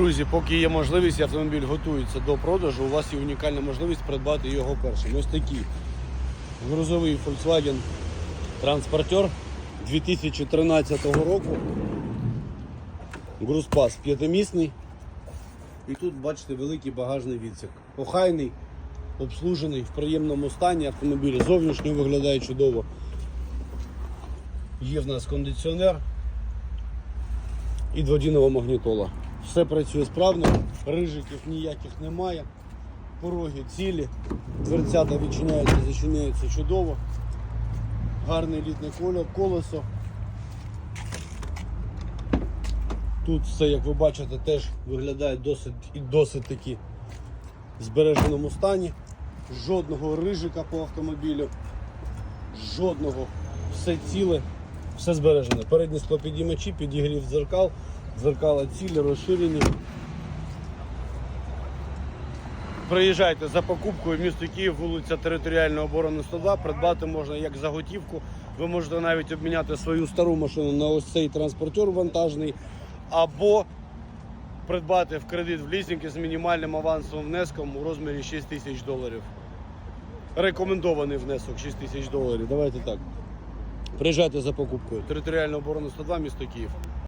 Друзі, поки є можливість, автомобіль готується до продажу, у вас є унікальна можливість придбати його першим. Ось такий грузовий Volkswagen Transporter 2013 року. Грузпас п'ятимісний. І тут бачите великий багажний відсік. Охайний, обслужений, в приємному стані. Автомобіль зовнішньо виглядає чудово. Є в нас кондиціонер і дводінова магнітола. Все працює справно, рижиків ніяких немає. Пороги цілі, дверцята відчиняються, зачиняються чудово. Гарний літній кольор, колесо. Тут все, як ви бачите, теж виглядає досить і досить таки в збереженому стані. Жодного рижика по автомобілю, жодного, все ціле, все збережено. Передні склопідіймачі, підігрів дзеркал, дзеркала цілі, розширені. Приїжджайте за покупкою в місто Київ, вулиця Територіальної оборони 102. Придбати можна як за готівку. Ви можете навіть обміняти свою стару машину на ось цей транспортер вантажний, або придбати в кредит в лізинг з мінімальним авансовим внеском у розмірі 6 тисяч доларів. Рекомендований внесок 6 тисяч доларів. Давайте так. Приїжджайте за покупкою. Територіальна оборона 102, місто Київ.